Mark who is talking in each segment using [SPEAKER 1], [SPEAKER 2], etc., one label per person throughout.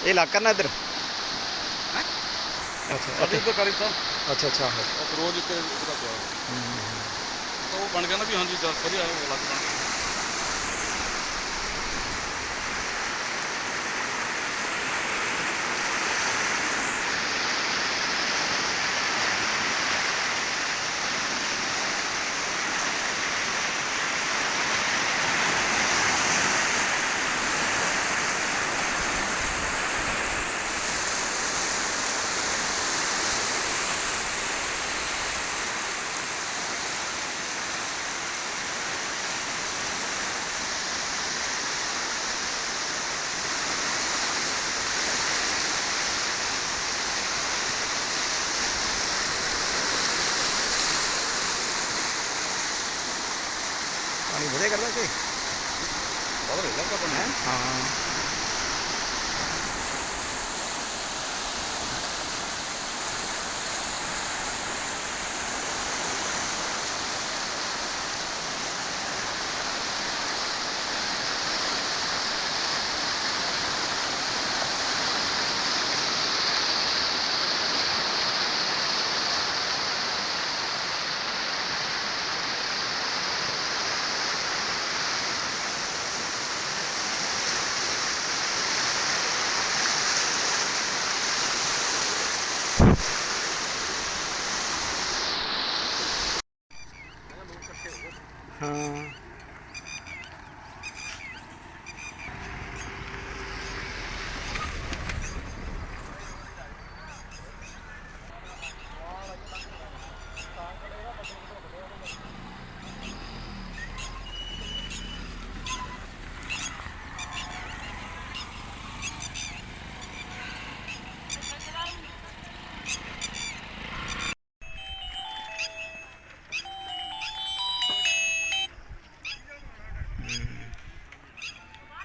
[SPEAKER 1] ਇਹ ਇਲਾਕਾ ਨਾ ਇੱਧਰ।
[SPEAKER 2] ਹੈਂ?
[SPEAKER 1] ਅੱਛਾ
[SPEAKER 2] ਸਾਡੇ ਉੱਧਰ ਕਰੀ ਤਾਂ
[SPEAKER 1] ਅੱਛਾ ਅੱਛਾ
[SPEAKER 2] ਉਹ ਰੋਜ਼ ਇੱਕ ਉਹਦਾ ਪਿਆ। ਤਾਂ ਉਹ ਬਣ ਗਿਆ ਨਾ ਵੀ ਹਾਂਜੀ ਜਦ ਵਧੀਆ ਉਹ ਲੱਗ ਬਣ ਗਿਆ।
[SPEAKER 1] ਪਾਣੀ ਵਧੇ ਕਰਦਾ ਕਿ
[SPEAKER 2] ਬਹੁਤ ਰਿਹਾ ਤਾਂ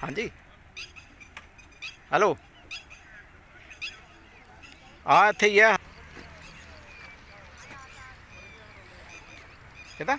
[SPEAKER 1] ਹਾਂਜੀ ਹੈਲੋ ਆ ਇੱਥੇ ਹੀ ਆ ਕਿਦਾ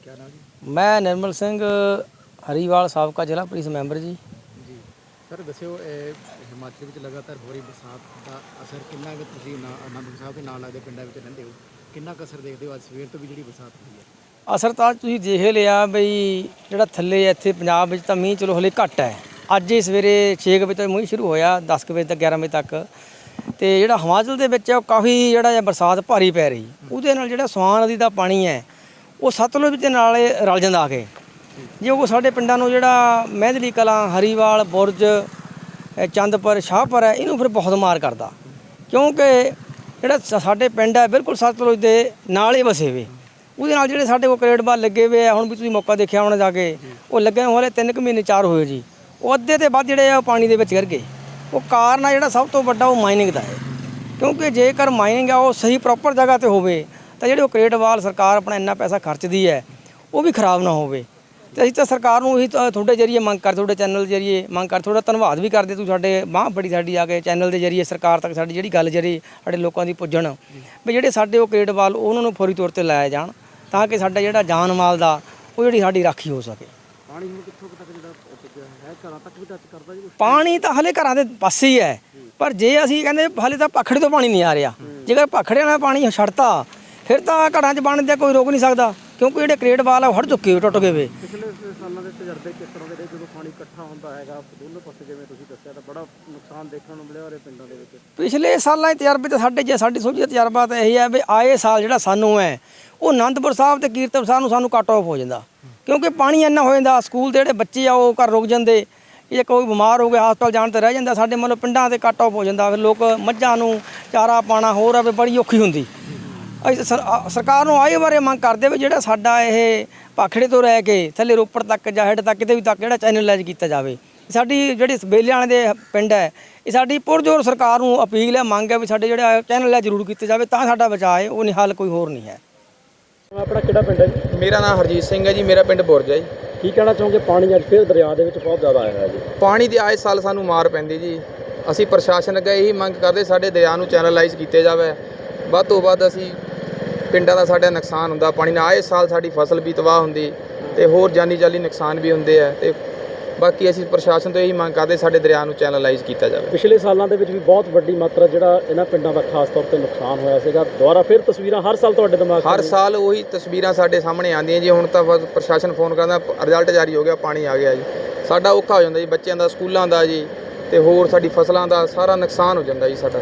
[SPEAKER 1] ਕੀ ਨਾਮ ਜੀ
[SPEAKER 3] ਮੈਂ ਨਿਰਮਲ ਸਿੰਘ ਹਰੀਵਾਲ ਸਾਬਕਾ ਜ਼ਿਲ੍ਹਾ ਪੁਲਿਸ ਮੈਂਬਰ ਜੀ।
[SPEAKER 1] ਜੀ। ਸਰ ਦੱਸਿਓ ਇਹ ਹਿਮਾਚਲ ਵਿੱਚ ਲਗਾਤਾਰ ਹੋ ਰਹੀ ਬਰਸਾਤ ਦਾ ਅਸਰ ਕਿੰਨਾ ਕੁ ਤੁਸੀਂ ਨਾ ਅਨੰਦਪੁਰ ਸਾਹਿਬ ਦੇ ਨਾਲ ਲੱਗਦੇ ਪਿੰਡਾਂ ਵਿੱਚ ਰਹਿੰਦੇ ਹੋ? ਕਿੰਨਾ ਕੁ ਅਸਰ ਦੇਖਦੇ ਹੋ ਅੱਜ ਸਵੇਰ ਤੋਂ ਵੀ ਜਿਹੜੀ ਬਰਸਾਤ ਹੋਈ ਹੈ?
[SPEAKER 3] ਅਸਰ ਤਾਂ ਤੁਸੀਂ ਦੇਖ ਹੀ ਲਿਆ ਬਈ ਜਿਹੜਾ ਥੱਲੇ ਇੱਥੇ ਪੰਜਾਬ ਵਿੱਚ ਤਾਂ ਮੀਂਹ ਚਲੋ ਹਲੇ ਘੱਟ ਹੈ। ਅੱਜ ਹੀ ਸਵੇਰੇ 6 ਵਜੇ ਤੋਂ ਮੀਂਹ ਸ਼ੁਰੂ ਹੋਇਆ 10 ਕੁ ਵਜੇ ਤੱਕ 11 ਵਜੇ ਤੱਕ। ਤੇ ਜਿਹੜਾ ਹਿਮਾਚਲ ਦੇ ਵਿੱਚ ਹੈ ਉਹ ਕਾਫੀ ਜਿਹੜਾ ਜਿਹਾ ਬਰਸਾਤ ਭਾਰੀ ਪੈ ਰਹੀ। ਉਹਦੇ ਨਾਲ ਜਿਹੜਾ ਸਵਾਨ ਨਦੀ ਦਾ ਪਾਣੀ ਹੈ ਉਹ ਸਤਲੁਜ ਦੇ ਨਾਲ ਰਲ ਜਾਂਦਾ ਆ ਕੇ। ਜੇ ਉਹ ਸਾਡੇ ਪਿੰਡਾਂ ਨੂੰ ਜਿਹੜਾ ਮਹਿੰਦਲੀ ਕਲਾਂ, ਹਰੀਵਾਲ, ਬੁਰਜ ਚੰਦਪੁਰ, ਸ਼ਾਹਪੁਰ ਹੈ, ਇਹਨੂੰ ਫਿਰ ਬਹੁਤ ਮਾਰ ਕਰਦਾ। ਕਿਉਂਕਿ ਜਿਹੜਾ ਸਾਡੇ ਪਿੰਡ ਹੈ, ਬਿਲਕੁਲ ਸਤਲੁਜ ਦੇ ਨਾਲ ਹੀ ਵਸੇ ਵੇ ਉਹਦੇ ਨਾਲ ਜਿਹੜੇ ਸਾਡੇ ਕੋਲ ਕਰੇਡ ਬਾਲ ਲੱਗੇ ਹੋਏ ਆ, ਹੁਣ ਵੀ ਤੁਸੀਂ ਮੌਕਾ ਦੇਖਿਆ ਹੋਣਾ ਜਾ ਕੇ, ਉਹ ਲੱਗੇ ਹੋਏ ਹਲੇ 3 ਕੁ ਮਹੀਨੇ ਚਾਰ ਹੋਏ ਜੀ। ਉਹ ਅੱਧੇ ਤੇ ਵੱਧ ਜਿਹੜੇ ਆ ਉਹ ਪਾਣੀ ਦੇ ਵਿੱਚ ਗਿਰ ਗਏ। ਉਹ ਕਾਰਨ ਆ ਜਿਹੜਾ ਸਭ ਤੋਂ ਵੱਡਾ ਉਹ ਮਾਈਨਿੰਗ ਦਾ ਹੈ। ਕਿਉਂਕਿ ਜੇਕਰ ਮਾਈਨਿੰਗ ਆ, ਉਹ ਸਹੀ ਪ੍ਰੋਪਰ ਜਗ੍ਹਾ ਤੇ ਹੋਵੇ ਤਾਂ ਜਿਹੜੇ ਉਹ ਕਰੇਟ ਵਾਲ ਸਰਕਾਰ ਆਪਣਾ ਇੰਨਾ ਪੈਸਾ ਖਰਚਦੀ ਹੈ ਉਹ ਵੀ ਖਰਾਬ ਨਾ ਹੋਵੇ। ਤੇ ਅਸੀਂ ਤਾਂ ਸਰਕਾਰ ਨੂੰ ਇਹੀ ਤੁਹਾਡੇ ਜਰੀਏ ਮੰਗ ਕਰ ਤੁਹਾਡੇ ਚੈਨਲ ਜਰੀਏ ਮੰਗ ਕਰ ਤੁਹਾਡਾ ਧੰਨਵਾਦ ਵੀ ਕਰਦੇ ਤੂੰ ਸਾਡੇ ਬਾਂਹ ਬੜੀ ਸਾਡੀ ਆ ਕੇ ਚੈਨਲ ਦੇ ਜਰੀਏ ਸਰਕਾਰ ਤੱਕ ਸਾਡੀ ਜਿਹੜੀ ਗੱਲ ਜਰੀ ਸਾਡੇ ਲੋਕਾਂ ਦੀ ਪੁੱਜਣ। ਵੀ ਜਿਹੜੇ ਸਾਡੇ ਉਹ ਕਰੇਟ ਵਾਲ ਉਹਨਾਂ ਨੂੰ ਫੌਰੀ ਤੌਰ ਤੇ ਲਾਇਆ ਜਾਣ ਤਾਂ ਕਿ ਸਾਡਾ ਜਿਹੜਾ ਜਾਨ ਮਾਲ ਦਾ ਉਹ ਜਿਹੜੀ ਸਾਡੀ ਰਾਖੀ ਹੋ ਸਕੇ।
[SPEAKER 1] ਪਾਣੀ ਹੁਣ ਕਿੱਥੋਂ ਕੁ ਤੱਕ ਜਿਹੜਾ ਪੁੱਜਿਆ ਹੈ? ਘਰਾਂ ਤੱਕ ਵੀ ਟੱਚ ਕਰਦਾ ਜੀ
[SPEAKER 3] ਪਾਣੀ ਤਾਂ ਹਲੇ ਘਰਾਂ ਦੇ ਪਾਸੇ ਹੀ ਹੈ ਪਰ ਜੇ ਅਸੀਂ ਕਹਿੰਦੇ ਹਲੇ ਤਾਂ ਪਖੜੇ ਤੋਂ ਪਾਣੀ ਨਹੀਂ ਆ ਰਿਹਾ। ਜੇਕਰ ਪਖੜੇ ਨਾਲ ਪਾਣੀ ਛੱਡਤਾ ਫਿਰ ਤਾਂ ਘਰਾਂ 'ਚ ਬਣਨ ਦਾ ਕੋਈ ਰੋਕ ਨਹੀਂ ਸਕਦਾ ਕਿਉਂਕਿ ਜਿਹੜੇ ਕ੍ਰੇਡ ਵਾਲ ਆ ਉਹ ਹਟ ਚੁੱਕੇ ਹੋਏ, ਟੁੱਟ ਗਏ ਵੇ।
[SPEAKER 1] ਪਿਛਲੇ ਸਾਲਾਂ ਦੇ ਤਜਰਬੇ ਕਿਸ ਤਰ੍ਹਾਂ ਦੇ ਰਹੇ? ਜਦੋਂ ਪਾਣੀ ਇਕੱਠਾ ਹੁੰਦਾ ਹੈਗਾ ਦੋਨੋਂ ਪਾਸੇ ਜਿਵੇਂ ਤੁਸੀਂ ਦੱਸਿਆ ਤਾਂ ਬੜਾ ਨੁਕਸਾਨ ਦੇਖਣ ਨੂੰ ਮਿਲਿਆ ਉਹਦੇ ਪਿੰਡਾਂ ਦੇ ਵਿੱਚ।
[SPEAKER 3] ਪਿਛਲੇ ਸਾਲਾਂ ਦੇ ਤਜਰਬੇ ਤਾਂ ਸਾਡੇ ਜੇ ਸਾਡੀ ਸੋਝੀ ਦਾ ਤਜਰਬਾ ਤਾਂ ਇਹੀ ਹੈ ਵੀ ਆਏ ਸਾਲ ਜਿਹੜਾ ਸਾਨੂੰ ਹੈ ਉਹ ਆਨੰਦਪੁਰ ਸਾਹਿਬ ਤੇ ਕੀਰਤਪੁਰ ਸਾਹਿਬ ਨੂੰ ਸਾਨੂੰ ਕੱਟ ਆਫ ਹੋ ਜਾਂਦਾ। ਕਿਉਂਕਿ ਪਾਣੀ ਇੰਨਾ ਹੋ ਜਾਂਦਾ ਸਕੂਲ ਦੇ ਜਿਹੜੇ ਬੱਚੇ ਆ ਉਹ ਘਰ ਰੁਕ ਜਾਂਦੇ ਜੇ ਕੋਈ ਬਿਮਾਰ ਹੋ ਗਿਆ ਹਸਪਤਾਲ ਜਾਣ ਤੇ ਰਹਿ ਜਾਂਦਾ ਸਾਡੇ ਮਤਲਬ ਪਿੰਡਾਂ ਤੇ ਕੱਟ ਆਫ ਹੋ ਜਾਂਦਾ ਫਿਰ ਲੋਕ ਮੱਝਾਂ ਨੂੰ ਚਾਰਾ ਪਾਣਾ ਹੋਰ ਆ ਵੀ ਬੜੀ ਔਖੀ ਹੁੰਦੀ। ਅਸੀਂ ਸਰ- ਸਰਕਾਰ ਨੂੰ ਆਏ ਬਾਰੇ ਮੰਗ ਕਰਦੇ ਵੀ ਜਿਹੜਾ ਸਾਡਾ ਇਹ ਪਾਖੜੇ ਤੋਂ ਰਹਿ ਕੇ ਥੱਲੇ ਰੋਪੜ ਤੱਕ ਜਾਂ ਹੈਡ ਤੱਕ ਕਿਤੇ ਵੀ ਤੱਕ ਜਿਹੜਾ ਚੈਨਲਾਈਜ਼ ਕੀਤਾ ਜਾਵੇ। ਸਾਡੀ ਜਿਹੜੀ ਬੇਲਿਆਂ ਦੇ ਪਿੰਡ ਹੈ ਇਹ ਸਾਡੀ ਪੁਰਜੋਰ ਸਰਕਾਰ ਨੂੰ ਅਪੀਲ ਹੈ ਮੰਗ ਹੈ ਵੀ ਸਾਡੇ ਜਿਹੜੇ ਚੈਨਲ ਜ਼ਰੂਰ ਕੀਤੇ ਜਾਵੇ ਤਾਂ ਸਾਡਾ ਬਚਾਅ ਹੈ ਉਹ ਨਹੀਂ ਹੱਲ ਕੋਈ ਹੋਰ ਨਹੀਂ ਹੈ।
[SPEAKER 1] ਆਪਣਾ ਕਿਹੜਾ ਪਿੰਡ ਹੈ ਜੀ?
[SPEAKER 4] ਮੇਰਾ ਨਾਮ ਹਰਜੀਤ ਸਿੰਘ ਹੈ ਜੀ ਮੇਰਾ ਪਿੰਡ ਬੁਰਜ ਹੈ ਜੀ।
[SPEAKER 1] ਕੀ ਕਹਿਣਾ ਚਾਹੋਗੇ? ਪਾਣੀ ਅੱਜ ਫਿਰ ਦਰਿਆ ਦੇ ਵਿੱਚ ਬਹੁਤ ਜ਼ਿਆਦਾ ਆਇਆ ਹੈ ਜੀ।
[SPEAKER 4] ਪਾਣੀ ਦੀ ਆਏ ਸਾਲ ਸਾਨੂੰ ਮਾਰ ਪੈਂਦੀ ਜੀ। ਅਸੀਂ ਪ੍ਰਸ਼ਾਸਨ ਅੱਗੇ ਇਹੀ ਮੰਗ ਕਰਦੇ ਸਾਡੇ ਦਰਿਆ ਨੂੰ ਚੈਨਲਾਈਜ਼ ਕੀਤੇ ਜਾਵੇ। ਵੱਧ ਤੋਂ ਵੱਧ ਅਸੀਂ ਪਿੰਡਾਂ ਦਾ ਸਾਡਾ ਨੁਕਸਾਨ ਹੁੰਦਾ ਪਾਣੀ ਨਾਲ ਆਏ ਸਾਲ ਸਾਡੀ ਫਸਲ ਵੀ ਤਬਾਹ ਹੁੰਦੀ ਤੇ ਹੋਰ ਜਾਨੀ ਜਾਲੀ ਨੁਕਸਾਨ ਵੀ ਹੁੰਦੇ ਆ ਤੇ ਬਾਕੀ ਅਸੀਂ ਪ੍ਰਸ਼ਾਸਨ ਤੋਂ ਇਹੀ ਮੰਗ ਕਰਦੇ ਸਾਡੇ ਦਰਿਆ ਨੂੰ ਚੈਨਲਾਈਜ਼ ਕੀਤਾ ਜਾਵੇ।
[SPEAKER 1] ਪਿਛਲੇ ਸਾਲਾਂ ਦੇ ਵਿੱਚ ਵੀ ਬਹੁਤ ਵੱਡੀ ਮਾਤਰਾ ਜਿਹੜਾ ਇਹਨਾਂ ਪਿੰਡਾਂ ਦਾ ਖਾਸ ਤੌਰ ਤੇ ਨੁਕਸਾਨ ਹੋਇਆ ਸੀਗਾ। ਦੁਬਾਰਾ ਫਿਰ ਤਸਵੀਰਾਂ ਹਰ ਸਾਲ ਤੁਹਾਡੇ ਦਿਮਾਗ 'ਚ
[SPEAKER 4] ਹਰ ਸਾਲ ਉਹੀ ਤਸਵੀਰਾਂ ਸਾਡੇ ਸਾਹਮਣੇ ਆਉਂਦੀਆਂ ਜੀ। ਹੁਣ ਤਾਂ ਬਸ ਪ੍ਰਸ਼ਾਸਨ ਫੋਨ ਕਰਦਾ ਰਿਜ਼ਲਟ ਜਾਰੀ ਹੋ ਗਿਆ ਪਾਣੀ ਆ ਗਿਆ ਜੀ। ਸਾਡਾ ਔਖਾ ਹੋ ਜਾਂਦਾ ਜੀ ਬੱਚਿਆਂ ਦਾ ਸਕੂਲਾਂ ਦਾ ਜੀ। ਤੇ ਹੋਰ ਸਾਡੀ ਫਸਲਾਂ ਦਾ ਸਾਰਾ ਨੁਕਸਾਨ ਹੋ ਜਾਂਦਾ ਜੀ ਸਾਡਾ।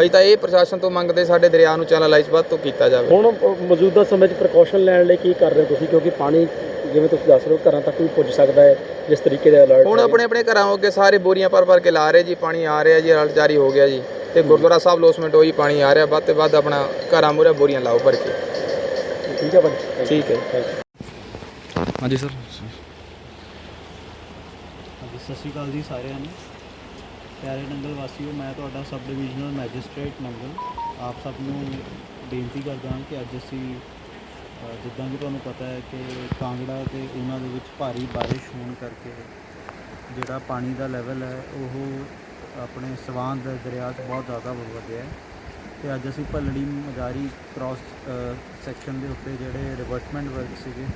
[SPEAKER 4] ਅਸੀਂ ਤਾਂ ਇਹ ਪ੍ਰਸ਼ਾਸਨ ਤੋਂ ਮੰਗਦੇ ਸਾਡੇ ਦਰਿਆ ਨੂੰ ਚੈਨਲਾਈਜ਼ ਵੱਧ ਤੋਂ ਕੀਤਾ ਜਾਵੇ।
[SPEAKER 1] ਹੁਣ ਮੌਜੂਦਾ ਸਮੇਂ 'ਚ ਪ੍ਰੀਕਾਸ਼ਨ ਲੈਣ ਲਈ ਕੀ ਕਰ ਰਹੇ ਹੋ ਤੁਸੀਂ? ਕਿਉਂਕਿ ਪਾਣੀ ਜਿਵੇਂ ਤੁਸੀਂ ਦੱਸ ਰਹੇ ਹੋ ਘਰਾਂ ਤੱਕ ਵੀ ਪੁੱਜ ਸਕਦਾ ਹੈ ਜਿਸ ਤਰੀਕੇ ਦੇ ਅਲਰਟ
[SPEAKER 4] ਹੁਣ ਆਪਣੇ ਆਪਣੇ ਘਰਾਂ ਅੱਗੇ ਸਾਰੇ ਬੋਰੀਆਂ ਭਰ ਭਰ ਕੇ ਲਾ ਰਹੇ ਜੀ ਪਾਣੀ ਆ ਰਿਹਾ ਜੀ ਰਿਜ਼ਲਟ ਜਾਰੀ ਹੋ ਗਿਆ ਜੀ। ਤੇ ਗੁਰਦੁਆਰਾ ਸਾਹਿਬ ਲੋਸਮੈਂਟ ਹੋਈ ਪਾਣੀ ਆ ਰਿਹਾ ਵੱਧ ਤੇ ਵੱਧ ਆਪਣਾ ਘਰਾਂ ਮੂਹਰੇ ਬੋਰੀਆਂ ਲਾਓ ਭਰ ਕੇ।
[SPEAKER 1] ਠੀਕ ਹੈ ਭਾਜੀ।
[SPEAKER 4] ਠੀਕ ਹੈ.
[SPEAKER 2] ਹਾਂਜੀ ਸਰ।
[SPEAKER 5] ਹਾਂਜੀ ਸਤਿ ਸ਼੍ਰੀ ਅਕਾਲ ਜੀ ਸਾਰਿਆਂ ਨੂੰ। ਪਿਆਰੇ ਨੰਗਲ ਵਾਸੀਓ, ਮੈਂ ਤੁਹਾਡਾ ਸਬ ਡਿਵੀਜ਼ਨਲ ਮੈਜਿਸਟ੍ਰੇਟ ਨੰਗਲ ਆਪ ਸਭ ਨੂੰ ਬੇਨਤੀ ਕਰਦਾ ਹਾਂ ਕਿ ਅੱਜ ਅਸੀਂ ਜਿੱਦਾਂ ਕਿ ਤੁਹਾਨੂੰ ਪਤਾ ਹੈ ਕਿ ਕਾਂਗੜਾ ਤੇ ਉਹਨਾਂ ਦੇ ਵਿੱਚ ਭਾਰੀ ਬਾਰਿਸ਼ ਹੋਣ ਕਰਕੇ ਜਿਹੜਾ ਪਾਣੀ ਦਾ ਲੈਵਲ ਹੈ, ਉਹ ਆਪਣੇ ਸਵਾਨ ਦੇ ਦਰਿਆ 'ਚ ਬਹੁਤ ਜ਼ਿਆਦਾ ਵਧਿਆ ਹੈ। ਤੇ ਅੱਜ ਅਸੀਂ ਭੱਲੜੀ ਮਜਾਰੀ ਕ੍ਰਾਸ ਸੈਕਸ਼ਨ ਦੇ ਉੱਤੇ ਜਿਹੜੇ ਰਿਵਰਟਮੈਂਟ ਵਰਕ ਸੀਗੇ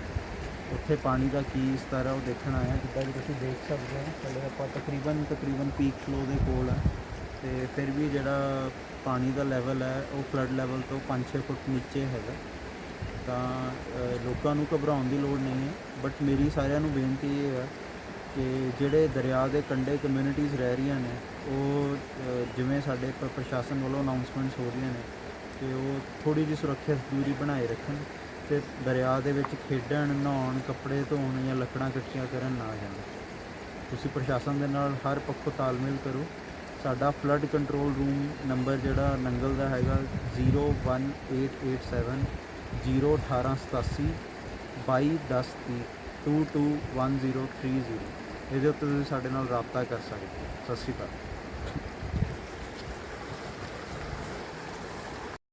[SPEAKER 5] ਉੱਥੇ ਪਾਣੀ ਦਾ ਕੀ ਸਤਰ ਹੈ ਉਹ ਦੇਖਣ ਆਇਆ, ਜਿੱਦਾਂ ਕਿ ਤੁਸੀਂ ਦੇਖ ਸਕਦੇ ਹੋ, ਥੱਲੇ ਆਪਾਂ ਤਕਰੀਬਨ ਤਕਰੀਬਨ ਪੀਕ ਫਲੋ ਦੇ ਕੋਲ ਹੈ ਤੇ ਫਿਰ ਵੀ ਜਿਹੜਾ ਪਾਣੀ ਦਾ ਲੈਵਲ ਹੈ, ਉਹ ਫਲੱਡ ਲੈਵਲ ਤੋਂ 5-6 ਫੁੱਟ ਨੀਚੇ ਹੈਗਾ। ਤਾਂ ਲੋਕਾਂ ਨੂੰ ਘਬਰਾਉਣ ਦੀ ਲੋੜ ਨਹੀਂ ਹੈ। ਬਟ ਮੇਰੀ ਸਾਰਿਆਂ ਨੂੰ ਬੇਨਤੀ ਇਹ ਹੈ ਕਿ ਜਿਹੜੇ ਦਰਿਆ ਦੇ ਕੰਢੇ ਕਮਿਊਨਿਟੀਜ਼ ਰਹਿ ਰਹੀਆਂ ਨੇ, ਉਹ ਜਿਵੇਂ ਸਾਡੇ ਪ- ਪ੍ਰਸ਼ਾਸਨ ਵੱਲੋਂ ਅਨਾਉਂਸਮੈਂਟਸ ਹੋ ਰਹੀਆਂ ਨੇ, ਕਿ ਉਹ ਥੋੜੀ ਜਿਹੀ ਸੁਰੱਖਿਅਤ ਦੂਰੀ ਬਣਾਏ ਰੱਖਣ। ਤੇ ਦਰਿਆ ਦੇ ਵਿੱਚ ਖੇਡਣ ਨਹਾਉਣ ਕੱਪੜੇ ਧੋਣ ਜਾਂ ਲੱਕੜਾਂ ਇਕੱਠੀਆਂ ਕਰਨ ਨਾ ਜਾਣ ਤੁਸੀਂ ਪ੍ਰਸ਼ਾਸਨ ਦੇ ਨਾਲ ਹਰ ਪੱਖੋਂ ਤਾਲਮੇਲ ਕਰੋ ਸਾਡਾ ਫਲੱਡ ਕੰਟਰੋਲ ਰੂਮ ਨੰਬਰ ਜਿਹੜਾ ਨੰਗਲ ਦਾ ਹੈਗਾ 01887 01887 2210 221030 ਇਹਦੇ ਉੱਤੇ ਤੁਸੀਂ ਸਾਡੇ ਨਾਲ ਰਾਬਤਾ ਕਰ ਸਕਦੇ ਹੋ ਸਤਿ ਸ਼੍ਰੀ ਅਕਾਲ